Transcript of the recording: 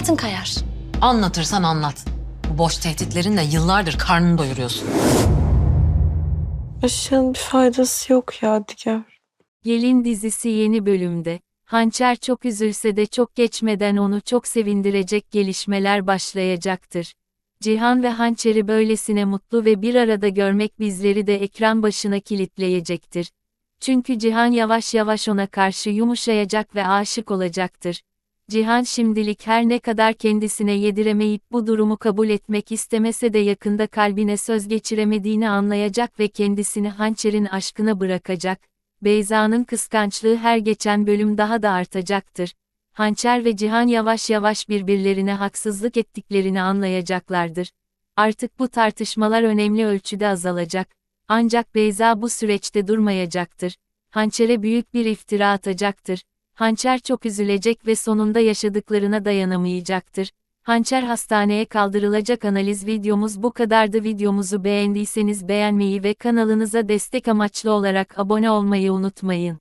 altın kayar. Anlatırsan anlat. Bu boş tehditlerinle yıllardır karnını doyuruyorsun. Aşığın bir faydası yok ya Diger. Gelin dizisi yeni bölümde. Hançer çok üzülse de çok geçmeden onu çok sevindirecek gelişmeler başlayacaktır. Cihan ve Hançer'i böylesine mutlu ve bir arada görmek bizleri de ekran başına kilitleyecektir. Çünkü Cihan yavaş yavaş ona karşı yumuşayacak ve aşık olacaktır. Cihan şimdilik her ne kadar kendisine yediremeyip bu durumu kabul etmek istemese de yakında kalbine söz geçiremediğini anlayacak ve kendisini Hançer'in aşkına bırakacak. Beyza'nın kıskançlığı her geçen bölüm daha da artacaktır. Hançer ve Cihan yavaş yavaş birbirlerine haksızlık ettiklerini anlayacaklardır. Artık bu tartışmalar önemli ölçüde azalacak. Ancak Beyza bu süreçte durmayacaktır. Hançer'e büyük bir iftira atacaktır. Hançer çok üzülecek ve sonunda yaşadıklarına dayanamayacaktır. Hançer hastaneye kaldırılacak analiz videomuz bu kadardı. Videomuzu beğendiyseniz beğenmeyi ve kanalınıza destek amaçlı olarak abone olmayı unutmayın.